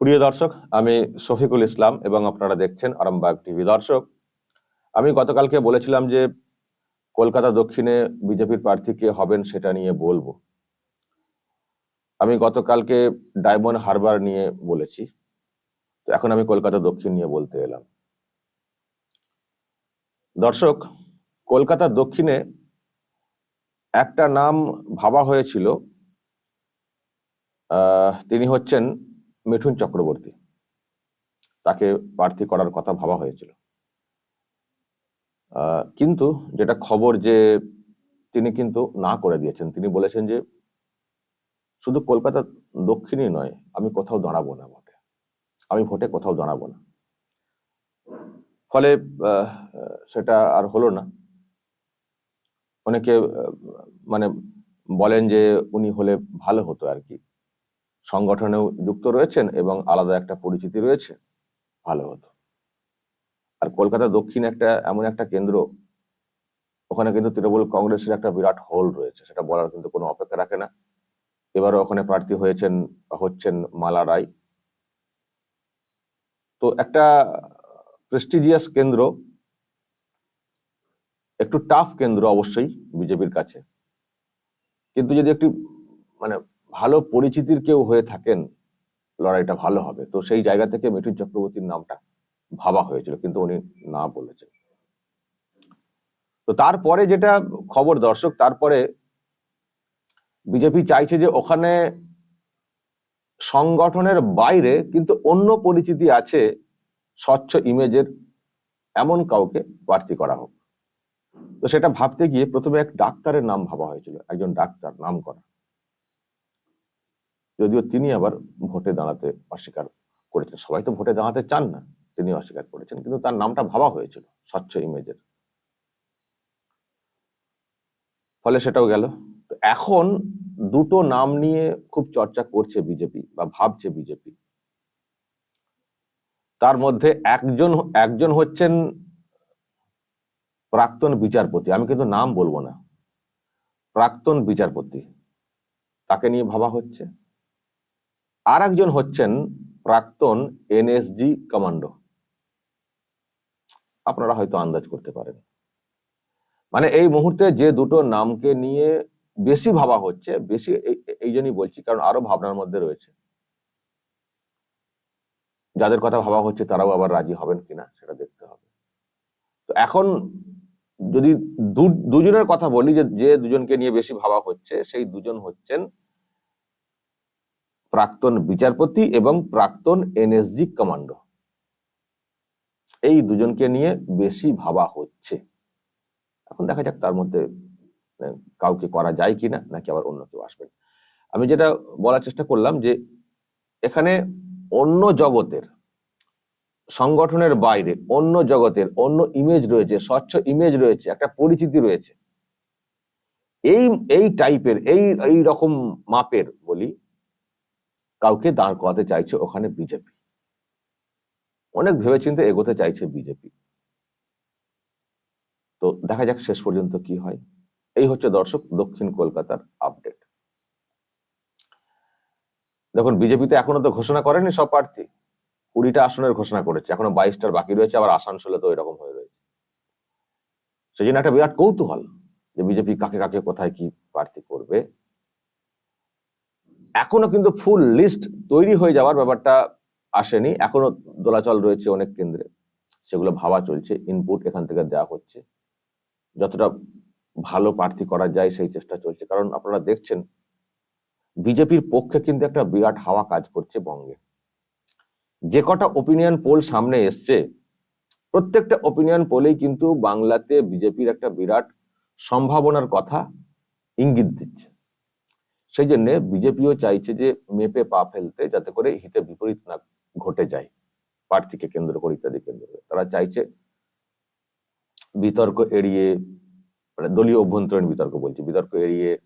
প্রিয় দর্শক, আমি শফিকুল ইসলাম এবং আপনারা দেখছেন আরামবাগ টিভি। দর্শক, আমি গতকালকে বলেছিলাম যে কলকাতা দক্ষিণে বিজেপির প্রার্থী কে হবেন সেটা নিয়ে বলব। আমি গতকালকে ডায়মন্ড হারবার নিয়ে বলেছি। তো এখন আমি কলকাতা দক্ষিণ নিয়ে বলতে এলাম। দর্শক, কলকাতা দক্ষিণে একটা নাম ভাবা হয়েছিল। তিনি হচ্ছেন মিঠুন চক্রবর্তী। তাকে প্রার্থী করার কথা ভাবা হয়েছিল। কিন্তু যেটা খবর যে তিনি কিন্তু না করে দিয়েছেন, তিনি বলেছেন যে শুধু কলকাতা দক্ষিণই নয়, আমি কোথাও দাঁড়াবো না ভোটে আমি ভোটে কোথাও দাঁড়াবো না। ফলে সেটা আর হলো না। অনেকে মানে বলেন যে উনি হলে ভালো হতো আর কি। সংগঠনেও যুক্ত রয়েছেন এবং আলাদা একটা পরিচিতি রয়েছে। ভালো হতো। আর কলকাতা দক্ষিণ একটা এমন একটা কেন্দ্র, ওখানে কিন্তু তৃণমূল কংগ্রেসের একটা বিরাট হোল রয়েছে, সেটা বলার কিন্তু কোনো অপেক্ষা রাখে না। এবারও ওখানে প্রার্থী হয়েছেন, হচ্ছেন মালা রায়। তো একটা প্রেস্টিজিয়াস কেন্দ্র, একটু টাফ কেন্দ্র অবশ্যই বিজেপির কাছে। কিন্তু যদি একটি মানে ভালো পরিচিতির কেউ হয়ে থাকেন, লড়াইটা ভালো হবে। তো সেই জায়গা থেকে মিঠুন চক্রবর্তীর নামটা ভাবা হয়েছিল, কিন্তু উনি না বলেছেন। তো তারপরে যেটা খবর দর্শক, তারপরে বিজেপি চাইছে যে ওখানে সংগঠনের বাইরে কিন্তু অন্য পরিচিতি আছে, স্বচ্ছ ইমেজের এমন কাউকে প্রার্থী করা হোক। তো সেটা ভাবতে গিয়ে প্রথমে এক ডাক্তারের নাম ভাবা হয়েছিল, একজন ডাক্তার নাম করা। যদিও তিনি আবার ভোটে দাঁড়াতে অস্বীকার করেছেন সবাই তো ভোটে দাঁড়াতে চান না, তিনি অস্বীকার করেছেন। কিন্তু তার নামটা ভাবা হয়েছিল, স্বচ্ছ ইমেজের। ফলে সেটাও গেল। তো এখন দুটো নাম নিয়ে খুব চর্চা করছে বিজেপি বা ভাবছে বিজেপি। তার মধ্যে একজন একজন হচ্ছেন প্রাক্তন বিচারপতি। আমি কিন্তু নাম বলব না। প্রাক্তন বিচারপতি। তাকে নিয়ে ভাবা হচ্ছে। আর একজন হচ্ছেন প্রাক্তন এনএসজি কমান্ডো। আপনারা হয়তো আন্দাজ করতে পারেন। মানে এই মুহূর্তে যে দুটো নামকে নিয়ে বেশি ভাবা হচ্ছে, বেশি এই- জন্যই বলছি, কারণ আরও ভাবনার মধ্যে রয়েছে। যাদের কথা ভাবা হচ্ছে তারাও আবার রাজি হবেন কিনা সেটা দেখতে হবে। তো এখন যদি দুজনের কথা বলি যে দুজনকে নিয়ে বেশি ভাবা হচ্ছে, সেই দুজন হচ্ছেন প্রাক্তন বিচারপতি এবং প্রাক্তন এনএসজি কমান্ডো। এই দুজনকে নিয়ে বেশি ভাবা হচ্ছে। এখন দেখা যাক তার মধ্যে কাউকে করা যায় কিনা, নাকি আবার অন্য কেউ আসবেন আমি যেটা বলার চেষ্টা করলাম যে, এখানে অন্য জগতের সংগঠনের বাইরে অন্য জগতের অন্য ইমেজ রয়েছে, স্বচ্ছ ইমেজ রয়েছে, একটা পরিচিতি রয়েছে। এই এই টাইপের এই এই রকম মাপের বলি কাউকে দাঁড় করাতে চাইছে ওখানে বিজেপি। অনেক ভেবেচিন্তে এগোতে চাইছে বিজেপি। তো দেখা যাক শেষ পর্যন্ত কি হয়। এই হচ্ছে দর্শক দক্ষিণ কলকাতার আপডেট। দেখুন বিজেপিতে এখনও তো ঘোষণা করেনি সব প্রার্থী। কুড়িটা আসনের ঘোষণা করেছে। এখনও বাইশটার বাকি রয়েছে, আবার আসানসোলে তো এরকম হয়ে রয়েছে। সেই জন্য একটা বিরাট কৌতূহল যে বিজেপি কাকে কাকে, কোথায় কি প্রার্থী করবে। এখনও কিন্তু ফুল লিস্ট তৈরি হয়ে যাওয়ার ব্যাপারটা আসেনি। এখনও দোলাচল রয়েছে অনেক কেন্দ্রে। সেগুলো ভাবা চলছে ইনপুট এখান থেকে দেওয়া হচ্ছে। যতটা ভালো প্রার্থী করা যায় সেই চেষ্টা চলছে। কারণ আপনারা দেখছেন, বিজেপির পক্ষে কিন্তু একটা বিরাট হাওয়া কাজ করছে বঙ্গে। যে কটা ওপিনিয়ন পোল সামনে এসছে, প্রত্যেকটা ওপিনিয়ন পোলেই কিন্তু বাংলাতে বিজেপির একটা বিরাট সম্ভাবনার কথা ইঙ্গিত দিচ্ছে। সেই জন্য বিজেপিও চাইছে যে মেপে পা ফেলতে যাতে করে হিতে বিপরীত না ঘটে যায়, প্রার্থীকে কেন্দ্র করে, ইত্যাদি কেন্দ্র করে। তারা চাইছে বিতর্ক এড়িয়ে মানে দলীয় অভ্যন্তরীণ বিতর্ক বলছি, বিতর্ক এড়িয়ে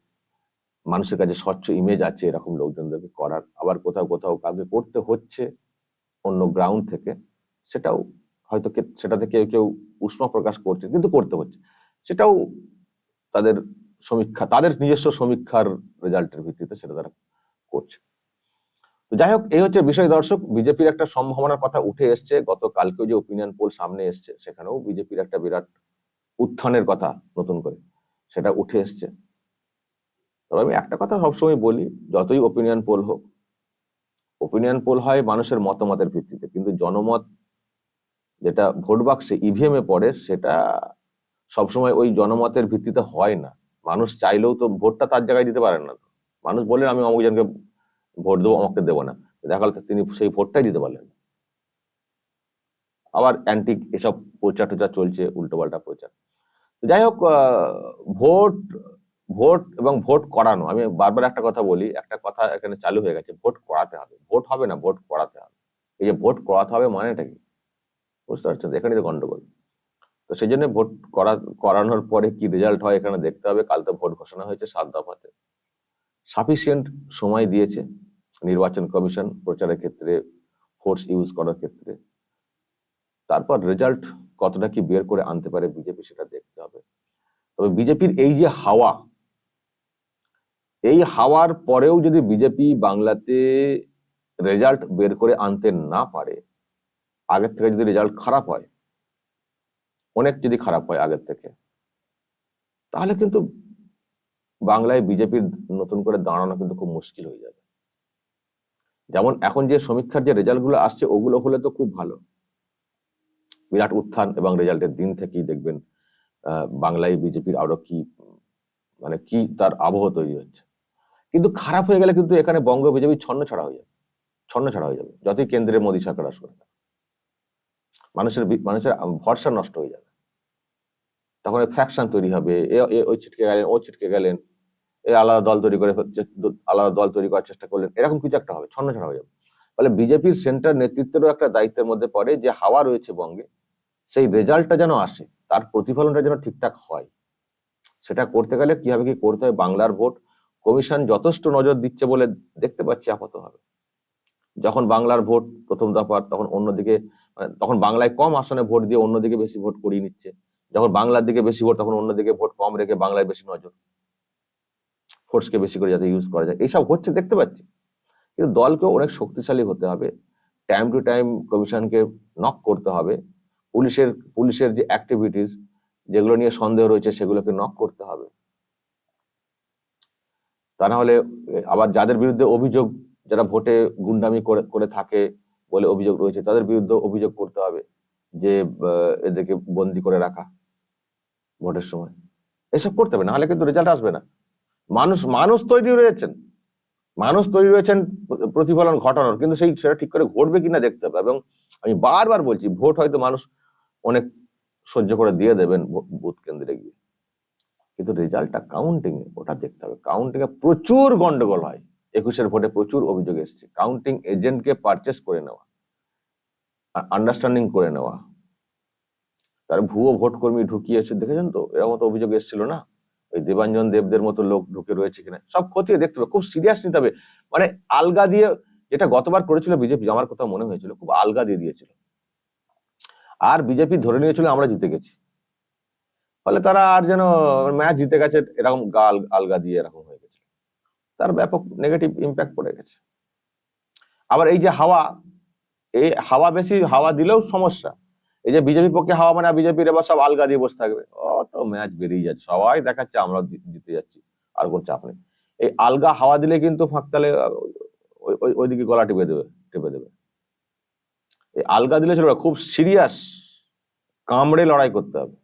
মানুষের কাছে স্বচ্ছ ইমেজ আছে এরকম লোকজনদেরকে করার। আবার কোথাও কোথাও কাউকে করতে হচ্ছে অন্য গ্রাউন্ড থেকে, সেটাও হয়তো কে- সেটাতে কেউ কেউ উষ্মা প্রকাশ করছে, কিন্তু করতে হচ্ছে। সেটাও তাদের সমীক্ষা, তাদের নিজস্ব সমীক্ষার রেজাল্টের ভিত্তিতে সেটা তারা করছে। তো যাই হোক, এই হচ্ছে বিষয় দর্শক। বিজেপির একটা সম্ভাবনার কথা উঠে এসছে। গতকালকেও যে ওপিনিয়ন পোল সামনে এসছে, সেখানেও বিজেপির একটা বিরাট উত্থানের কথা নতুন করে সেটা উঠে এসছে। তবে আমি একটা কথা সবসময় বলি, যতই ওপিনিয়ন পোল হোক ওপিনিয়ন পোল হয় মানুষের মতামতের ভিত্তিতে, কিন্তু জনমত যেটা ভোট বাক্সে ইভিএম এ পড়ে, সেটা সবসময় ওই জনমতের ভিত্তিতে হয় না। মানুষ চাইলেও তো ভোটটা তার জায়গায় দিতে পারেন না। মানুষ বললেন, আমি অমুকজনকে ভোট দেবো, আমাকে দেবো না। দেখা গেল তিনি সেই ভোটটাই দিতে পারলেন আবার অ্যান্টিক এসব প্রচার টোচার চলছে, উল্টোপাল্টা প্রচার। যাই হোক ভোট ভোট এবং ভোট করানো, আমি বারবার একটা কথা বলি, একটা কথা এখানে চালু হয়ে গেছে, ভোট করাতে হবে। ভোট হবে না, ভোট করাতে হবে। এই যে ভোট করাতে হবে মানেটা কি? বুঝতে পারছেন? তো? এখানেই তো গন্ডগোল। তো সেই জন্য ভোট করা, করানোর পরে কি রেজাল্ট হয় এখানে দেখতে হবে। কাল তো ভোট ঘোষণা হয়েছে সাত দফাতে। সাফিসিয়েন্ট সময় দিয়েছে নির্বাচন কমিশন প্রচারের ক্ষেত্রে ফোর্স ইউজ করার ক্ষেত্রে। তারপর রেজাল্ট কতটা কি বের করে আনতে পারে বিজেপি সেটা দেখতে হবে। তবে বিজেপির এই যে হাওয়া, এই হাওয়ার পরেও যদি বিজেপি বাংলাতে রেজাল্ট বের করে আনতে না পারে, আগের থেকে যদি রেজাল্ট খারাপ হয় অনেক যদি খারাপ হয় আগের থেকে, তাহলে কিন্তু বাংলায় বিজেপির নতুন করে দাঁড়ানো কিন্তু খুব মুশকিল হয়ে যাবে। যেমন এখন যে সমীক্ষার যে রেজাল্টগুলো আসছে, ওগুলো হলে তো খুব ভালো। বিরাট উত্থান এবং রেজাল্টের দিন থেকেই দেখবেন বাংলায় বিজেপির আরও কি মানে কি তার আবহ তৈরি হচ্ছে। কিন্তু খারাপ হয়ে গেলে কিন্তু এখানে বঙ্গ বিজেপি ছন্ন ছাড়া হয়ে যাবে, ছন্ন ছাড়া হয়ে যাবে, যতই কেন্দ্রে মোদী সরকার আসবে মানুষের মানুষের ভরসা নষ্ট হয়ে যাবে। তখন ফ্যাকশন তৈরি হবে। এ ওই ছিটকে গেলেন, ও ছিটকে গেলেন। এ, আলাদা দল তৈরি করে আলাদা দল তৈরি করার চেষ্টা করলেন। এরকম কিছু একটা হবে, ছন্ন ছাড়া হয়ে যাবে। ফলে বিজেপির সেন্টার নেতৃত্বেরও একটা দায়িত্বের মধ্যে পড়ে যে, হাওয়া রয়েছে বঙ্গে, সেই রেজাল্টটা যেন আসে, তার প্রতিফলনটা যেন ঠিকঠাক হয়। সেটা করতে গেলে কীভাবে কি করতে হয় বাংলার ভোট কমিশন যথেষ্ট নজর দিচ্ছে বলে দেখতে পাচ্ছি আপাতভাবে। যখন বাংলার ভোট প্রথম দফার, তখন অন্যদিকে মানে তখন বাংলায় কম আসনে ভোট দিয়ে অন্যদিকে বেশি ভোট করিয়ে নিচ্ছে। যখন বাংলার দিকে বেশি ভোট, তখন অন্যদিকে ভোট কম রেখে বাংলায় বেশি নজর। ফোর্সকে বেশি করে যাতে ইউজ করা যায়। এইসব হচ্ছে, দেখতে পাচ্ছি। কিন্তু দলকেও অনেক শক্তিশালী হতে হবে। টাইম টু টাইম কমিশনকে নক করতে হবে। পুলিশের পুলিশের যে অ্যাক্টিভিটিস যেগুলো নিয়ে সন্দেহ রয়েছে, সেগুলোকে নক করতে হবে। তা না হলে, আবার যাদের বিরুদ্ধে অভিযোগ, যারা ভোটে গুন্ডামি করে করে থাকে বলে অভিযোগ রয়েছে, তাদের বিরুদ্ধে অভিযোগ করতে হবে যে এদেরকে বন্দি করে রাখা। ভোটের সময়। এসব করতে হবে, নাহলে কিন্তু রেজাল্ট আসবে না। মানুষ মানুষ তৈরি রয়েছেন মানুষ তৈরি রয়েছেন প্রতিফলন ঘটানোর, কিন্তু সেই সেটা ঠিক করে ঘটবে কিনা দেখতে হবে। এবং আমি বারবার বলছি, ভোট হয়তো মানুষ অনেক সহ্য করে দিয়ে দেবেন বুথ কেন্দ্রে গিয়ে। কিন্তু রেজাল্টটা কাউন্টিং ওটা দেখতে হবে। কাউন্টিং এ প্রচুর গন্ডগোল হয়। একুশের ভোটে প্রচুর অভিযোগ এসেছে। কাউন্টিং এজেন্টকে পারচেস করে নেওয়া আন্ডারস্ট্যান্ডিং করে নেওয়া তার ভুয়ো ভোট কর্মী ঢুকিয়েছে দেখেছেন তো? এরকম তো অভিযোগ এসেছিল না? ওই দেবাঞ্জন দেবদের মতো লোক ঢুকে রয়েছে কিনা? সব খতিয়ে দেখতে হবে, খুব সিরিয়াস নিতে হবে। মানে আলগা দিয়ে যেটা গতবার করেছিল বিজেপি, আমার কথা মনে হয়েছিল, খুব আলগা দিয়ে দিয়েছিল। আর বিজেপি ধরে নিয়েছিল আমরা জিতে গেছি। ফলে তারা আর যেন ম্যাচ জিতে গেছে, এরকম গাল আলগা দিয়ে এরকম হয়ে গেছে। তার ব্যাপক নেগেটিভ ইম্প্যাক্ট পড়ে গেছে। আবার এই যে হাওয়া, এই হাওয়া বেশি, হাওয়া দিলেও সমস্যা। এই যে বিজেপির পক্ষে হাওয়া মানে বিজেপির এবার সব আলগা দিয়ে বসে থাকবে। অত ম্যাচ বেরিয়ে যাচ্ছে, সবাই দেখাচ্ছে আমরা জিতে যাচ্ছি, আর কোন চাপ নেই। এই আলগা হাওয়া দিলে কিন্তু ফাঁকতালে ওইদিকে গলা টিপে দেবে টিপে দেবে। এই আলগা দিলে চলবে খুব সিরিয়াস কামড়ে লড়াই করতে হবে।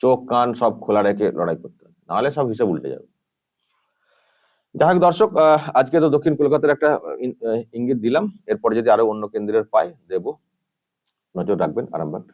চোখ, কান সব খোলা রেখে লড়াই করতে হবে, নাহলে সব হিসাব উল্টে যাবে। যাই হোক দর্শক আজকে তো দক্ষিণ কলকাতার একটা ইঙ্গিত দিলাম, এরপরে যদি আরও অন্য কেন্দ্রের পাই, দেব। নজর রাখবেন আরামবাগ